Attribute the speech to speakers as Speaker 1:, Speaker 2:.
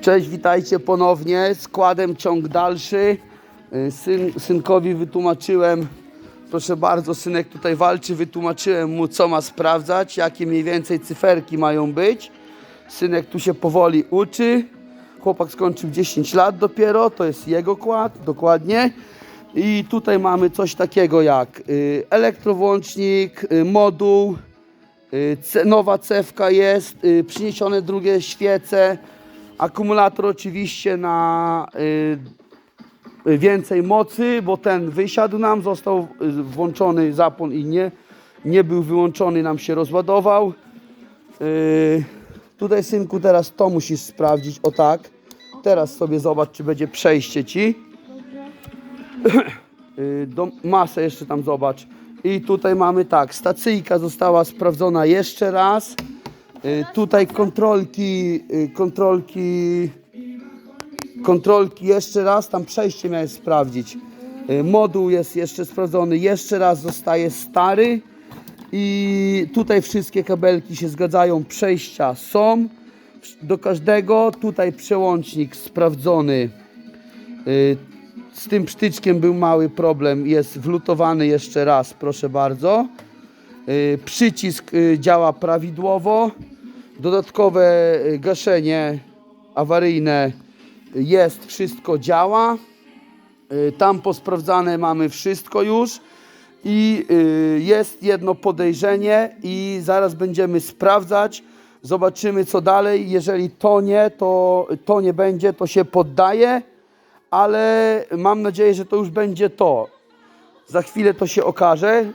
Speaker 1: Cześć, witajcie ponownie. Składem ciąg dalszy. Y, Syn, synkowi wytłumaczyłem, proszę bardzo, synek tutaj walczy, wytłumaczyłem mu, co ma sprawdzać, jakie mniej więcej cyferki mają być. Synek tu się powoli uczy. Chłopak skończył 10 lat dopiero, to jest jego kład, dokładnie. I tutaj mamy coś takiego jak y, elektrowłącznik, y, moduł, Nowa cewka jest, przyniesione drugie świece, akumulator oczywiście na y, y, więcej mocy, bo ten wysiadł nam, został y, włączony zapłon i nie, nie był wyłączony, nam się rozładował. Y, Tutaj synku teraz to musisz sprawdzić, o tak. Teraz sobie zobacz, czy będzie przejście ci. Y, do, masę jeszcze tam zobacz. I tutaj mamy tak, stacyjka została sprawdzona jeszcze raz. Y, tutaj kontrolki, y, kontrolki, kontrolki jeszcze raz, tam przejście miałeś sprawdzić. Y, moduł jest jeszcze sprawdzony, jeszcze raz zostaje stary. I tutaj wszystkie kabelki się zgadzają, przejścia są do każdego. Tutaj przełącznik sprawdzony. Z tym psztyczkiem był mały problem. Jest wlutowany jeszcze raz, proszę bardzo. Przycisk działa prawidłowo. Dodatkowe y, gaszenie awaryjne jest, wszystko działa. Y, Tam posprawdzane mamy wszystko już. I y, jest jedno podejrzenie, i zaraz będziemy sprawdzać. Zobaczymy co dalej. Jeżeli to nie, to, to nie będzie, to się poddaje, ale mam nadzieję, że to już będzie to. Za chwilę to się okaże.